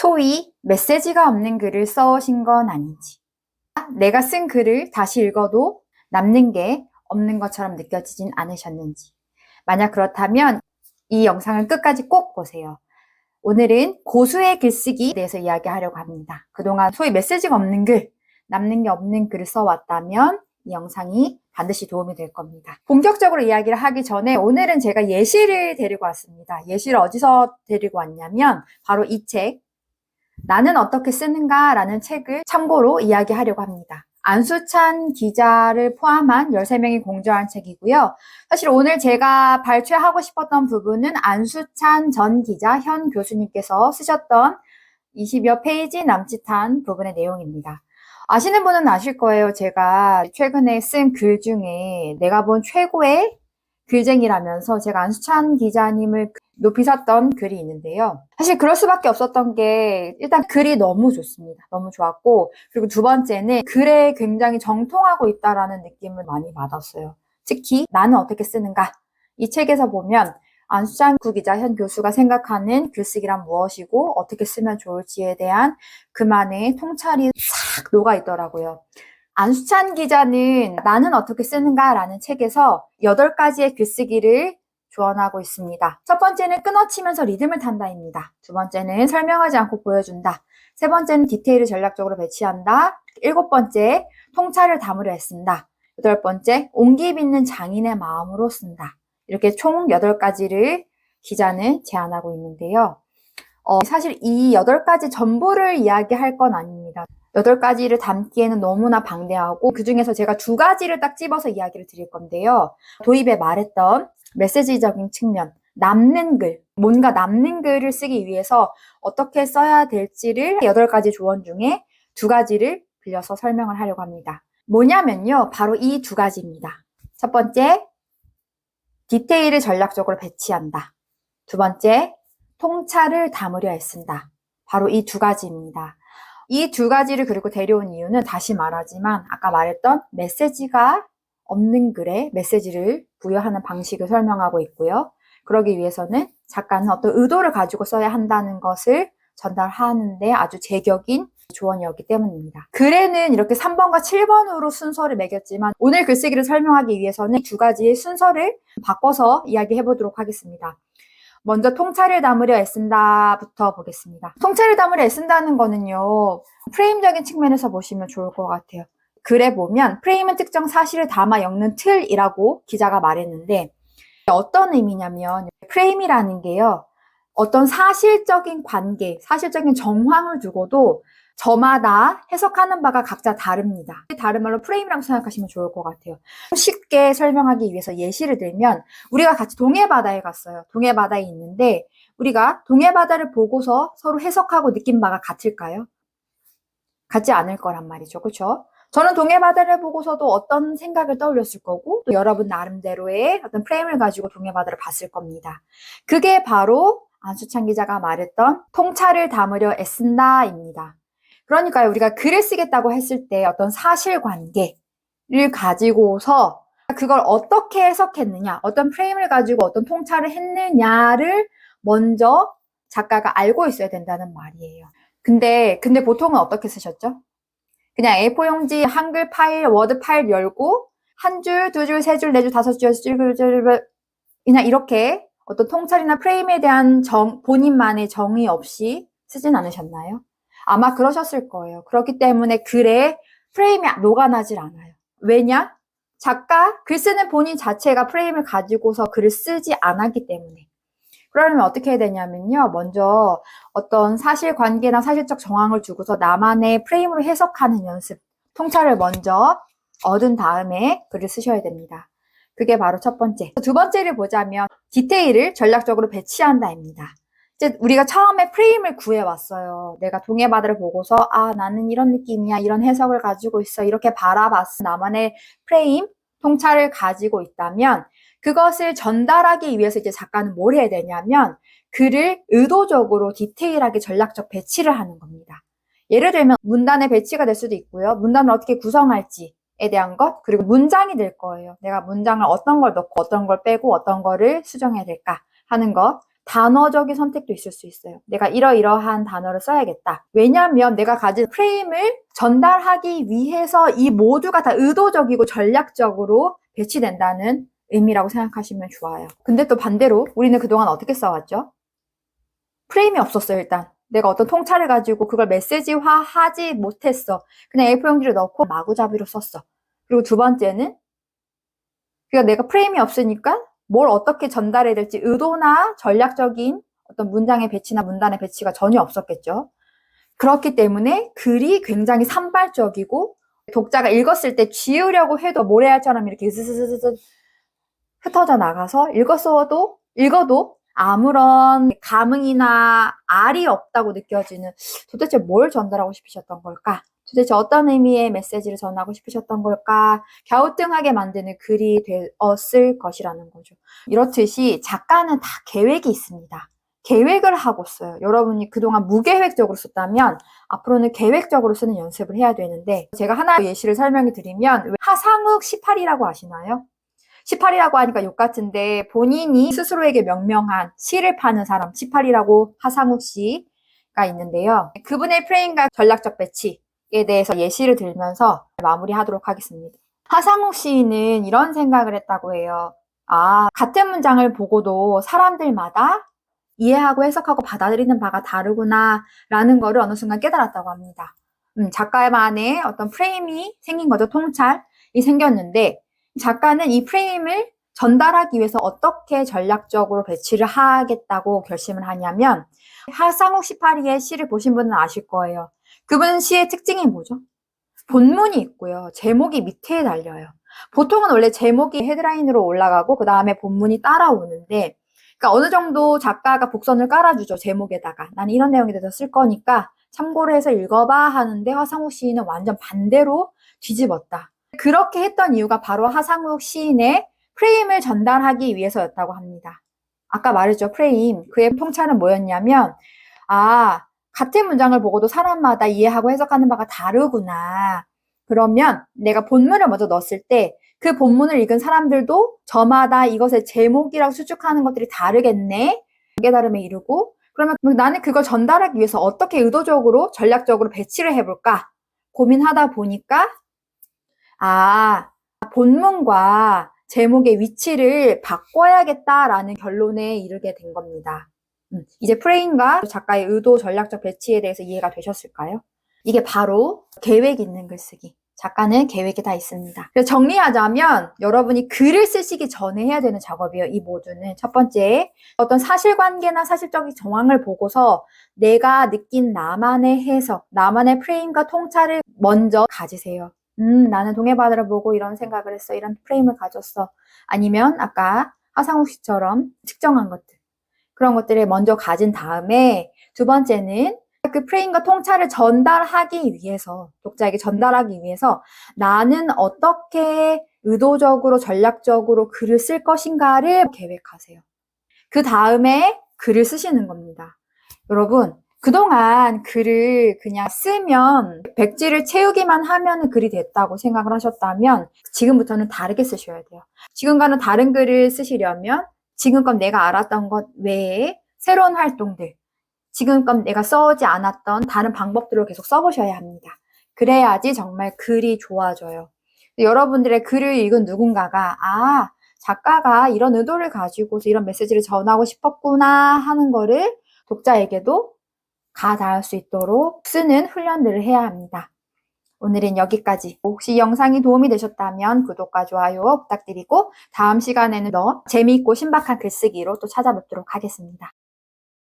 소위 메시지가 없는 글을 써오신 건 아닌지, 내가 쓴 글을 다시 읽어도 남는 게 없는 것처럼 느껴지진 않으셨는지, 만약 그렇다면 이 영상을 끝까지 꼭 보세요. 오늘은 고수의 글쓰기에 대해서 이야기하려고 합니다. 그동안 소위 메시지가 없는 글, 남는 게 없는 글을 써왔다면 이 영상이 반드시 도움이 될 겁니다. 본격적으로 이야기를 하기 전에 오늘은 제가 예시를 데리고 왔습니다. 예시를 어디서 데리고 왔냐면 바로 이 책, 나는 어떻게 쓰는가 라는 책을 참고로 이야기하려고 합니다. 안수찬 기자를 포함한 13명이 공저한 책이고요. 사실 오늘 제가 발췌하고 싶었던 부분은 안수찬 전 기자, 현 교수님께서 쓰셨던 20여 페이지 남짓한 부분의 내용입니다. 아시는 분은 아실 거예요. 제가 최근에 쓴 글 중에 내가 본 최고의 글쟁이라면서 제가 안수찬 기자님을 높이 샀던 글이 있는데요. 사실 그럴 수밖에 없었던 게 일단 글이 너무 좋습니다. 너무 좋았고 그리고 두 번째는 글에 굉장히 정통하고 있다라는 느낌을 많이 받았어요. 특히 나는 어떻게 쓰는가 이 책에서 보면 안수찬 구기자 현 교수가 생각하는 글쓰기란 무엇이고 어떻게 쓰면 좋을지에 대한 그만의 통찰이 싹 녹아 있더라고요. 안수찬 기자는 나는 어떻게 쓰는가라는 책에서 8가지의 글쓰기를 조언하고 있습니다. 첫 번째는 끊어치면서 리듬을 탄다입니다. 두 번째는 설명하지 않고 보여준다. 세 번째는 디테일을 전략적으로 배치한다. 일곱 번째, 통찰을 담으려 애쓴다. 여덟 번째, 옹기 빚는 장인의 마음으로 쓴다. 이렇게 총 8가지를 기자는 제안하고 있는데요. 어, 사실 이 8가지 전부를 이야기할 건 아닙니다. 8가지를 담기에는 너무나 방대하고 그 중에서 제가 두 가지를 딱 집어서 이야기를 드릴 건데요. 도입에 말했던 메시지적인 측면, 남는 글, 뭔가 남는 글을 쓰기 위해서 어떻게 써야 될지를 8가지 조언 중에 두 가지를 빌려서 설명을 하려고 합니다. 뭐냐면요. 바로 이 두 가지입니다. 첫 번째, 디테일을 전략적으로 배치한다. 두 번째, 통찰을 담으려 애쓴다. 바로 이 두 가지입니다. 이 두 가지를 그리고 데려온 이유는 다시 말하지만 아까 말했던 메시지가 없는 글에 메시지를 부여하는 방식을 설명하고 있고요. 그러기 위해서는 작가는 어떤 의도를 가지고 써야 한다는 것을 전달하는데 아주 제격인 조언이었기 때문입니다. 글에는 이렇게 3번과 7번으로 순서를 매겼지만 오늘 글쓰기를 설명하기 위해서는 두 가지의 순서를 바꿔서 이야기해 보도록 하겠습니다. 먼저 통찰을 담으려 애쓴다부터 보겠습니다. 통찰을 담으려 애쓴다는 거는요, 프레임적인 측면에서 보시면 좋을 것 같아요. 글에 보면 프레임은 특정 사실을 담아 엮는 틀이라고 기자가 말했는데 어떤 의미냐면 프레임이라는 게요. 어떤 사실적인 관계, 사실적인 정황을 두고도 저마다 해석하는 바가 각자 다릅니다. 다른 말로 프레임이라고 생각하시면 좋을 것 같아요. 쉽게 설명하기 위해서 예시를 들면 우리가 같이 동해바다에 갔어요. 동해바다에 있는데 우리가 동해바다를 보고서 서로 해석하고 느낀 바가 같을까요? 같지 않을 거란 말이죠. 그렇죠? 저는 동해바다를 보고서도 어떤 생각을 떠올렸을 거고 또 여러분 나름대로의 어떤 프레임을 가지고 동해바다를 봤을 겁니다. 그게 바로 안수찬 기자가 말했던 통찰을 담으려 애쓴다입니다. 그러니까요, 우리가 글을 쓰겠다고 했을 때 어떤 사실관계를 가지고서 그걸 어떻게 해석했느냐, 어떤 프레임을 가지고 어떤 통찰을 했느냐를 먼저 작가가 알고 있어야 된다는 말이에요. 근데, 근데 보통은 어떻게 쓰셨죠? 그냥 A4 용지 한글 파일, 워드 파일 열고 한 줄, 두 줄, 세 줄, 네 줄, 다섯 줄, 여섯 줄, 일곱 줄, 그냥 이렇게 어떤 통찰이나 프레임에 대한 정, 본인만의 정의 없이 쓰진 않으셨나요? 아마 그러셨을 거예요. 그렇기 때문에 글에 프레임이 녹아나질 않아요. 왜냐? 작가, 글 쓰는 본인 자체가 프레임을 가지고서 글을 쓰지 않았기 때문에. 그러려면 어떻게 해야 되냐면요. 먼저 어떤 사실관계나 사실적 정황을 두고서 나만의 프레임으로 해석하는 연습, 통찰을 먼저 얻은 다음에 글을 쓰셔야 됩니다. 그게 바로 첫 번째. 두 번째를 보자면 디테일을 전략적으로 배치한다입니다. 이제 우리가 처음에 프레임을 구해왔어요. 내가 동해바다를 보고서 아 나는 이런 느낌이야, 이런 해석을 가지고 있어, 이렇게 바라봤어. 나만의 프레임, 통찰을 가지고 있다면 그것을 전달하기 위해서 이제 작가는 뭘 해야 되냐면 글을 의도적으로 디테일하게 전략적 배치를 하는 겁니다. 예를 들면 문단의 배치가 될 수도 있고요. 문단을 어떻게 구성할지 에 대한 것, 그리고 문장이 될 거예요. 내가 문장을 어떤 걸 넣고 어떤 걸 빼고 어떤 거를 수정해야 될까 하는 것. 단어적인 선택도 있을 수 있어요. 내가 이러이러한 단어를 써야겠다. 왜냐하면 내가 가진 프레임을 전달하기 위해서 이 모두가 다 의도적이고 전략적으로 배치된다는 의미라고 생각하시면 좋아요. 근데 또 반대로 우리는 그동안 어떻게 써왔죠? 프레임이 없었어요, 일단. 내가 어떤 통찰을 가지고 그걸 메시지화 하지 못했어. 그냥 A4 용지를 넣고 마구잡이로 썼어. 그리고 두 번째는 그러니까 내가 프레임이 없으니까 뭘 어떻게 전달해야 될지 의도나 전략적인 어떤 문장의 배치나 문단의 배치가 전혀 없었겠죠. 그렇기 때문에 글이 굉장히 산발적이고 독자가 읽었을 때 지우려고 해도 모래알처럼 이렇게 스스스스 흩어져 나가서 읽었어도 읽어도 아무런 감흥이나 알이 없다고 느껴지는 도대체 뭘 전달하고 싶으셨던 걸까? 도대체 어떤 의미의 메시지를 전하고 싶으셨던 걸까? 갸우뚱하게 만드는 글이 되었을 것이라는 거죠. 이렇듯이 작가는 다 계획이 있습니다. 계획을 하고 써요. 여러분이 그동안 무계획적으로 썼다면 앞으로는 계획적으로 쓰는 연습을 해야 되는데 제가 하나 예시를 설명해 드리면 하상욱 18이라고 아시나요? 18이라고 하니까 욕 같은데 본인이 스스로에게 명명한 시를 파는 사람 18이라고 하상욱 씨가 있는데요. 그분의 프레임과 전략적 배치에 대해서 예시를 들면서 마무리하도록 하겠습니다. 하상욱 시인은 이런 생각을 했다고 해요. 아, 같은 문장을 보고도 사람들마다 이해하고 해석하고 받아들이는 바가 다르구나 라는 거를 어느 순간 깨달았다고 합니다. 음, 작가만의 어떤 프레임이 생긴 거죠. 통찰이 생겼는데 작가는 이 프레임을 전달하기 위해서 어떻게 전략적으로 배치를 하겠다고 결심을 하냐면 하상욱 18이의 시를 보신 분은 아실 거예요. 그분 시의 특징이 뭐죠? 본문이 있고요. 제목이 밑에 달려요. 보통은 원래 제목이 헤드라인으로 올라가고 그 다음에 본문이 따라오는데 그러니까 어느 정도 작가가 복선을 깔아주죠. 제목에다가. 나는 이런 내용에 대해서 쓸 거니까 참고를 해서 읽어봐 하는데 화상욱 시인은 완전 반대로 뒤집었다. 그렇게 했던 이유가 바로 하상욱 시인의 프레임을 전달하기 위해서였다고 합니다. 아까 말했죠. 프레임. 그의 통찰은 뭐였냐면 아 같은 문장을 보고도 사람마다 이해하고 해석하는 바가 다르구나. 그러면 내가 본문을 먼저 넣었을 때 그 본문을 읽은 사람들도 저마다 이것의 제목이라고 수축하는 것들이 다르겠네. 깨달음에 이르고 그러면 나는 그걸 전달하기 위해서 어떻게 의도적으로 전략적으로 배치를 해볼까 고민하다 보니까 아 본문과 제목의 위치를 바꿔야겠다라는 결론에 이르게 된 겁니다. 음, 이제 프레임과 작가의 의도 전략적 배치에 대해서 이해가 되셨을까요? 이게 바로 계획 있는 글쓰기. 작가는 계획이 다 있습니다. 그래서 정리하자면 여러분이 글을 쓰시기 전에 해야 되는 작업이에요. 이 모두는. 첫 번째, 어떤 사실관계나 사실적인 정황을 보고서 내가 느낀 나만의 해석, 나만의 프레임과 통찰을 먼저 가지세요. 음, 나는 동해바다를 보고 이런 생각을 했어. 이런 프레임을 가졌어. 아니면 아까 하상욱 씨처럼 측정한 것들. 그런 것들을 먼저 가진 다음에 두 번째는 그 프레임과 통찰을 전달하기 위해서, 독자에게 전달하기 위해서 나는 어떻게 의도적으로, 전략적으로 글을 쓸 것인가를 계획하세요. 그 다음에 글을 쓰시는 겁니다. 여러분, 그동안 글을 그냥 쓰면 백지를 채우기만 하면 글이 됐다고 생각을 하셨다면 지금부터는 다르게 쓰셔야 돼요. 지금과는 다른 글을 쓰시려면 지금껏 내가 알았던 것 외에 새로운 활동들, 지금껏 내가 써오지 않았던 다른 방법들을 계속 써보셔야 합니다. 그래야지 정말 글이 좋아져요. 여러분들의 글을 읽은 누군가가 아 작가가 이런 의도를 가지고서 이런 메시지를 전하고 싶었구나 하는 거를 독자에게도 가 닿을 수 있도록 쓰는 훈련들을 해야 합니다. 오늘은 여기까지. 혹시 영상이 도움이 되셨다면 구독과 좋아요 부탁드리고 다음 시간에는 더 재미있고 신박한 글쓰기로 또 찾아뵙도록 하겠습니다.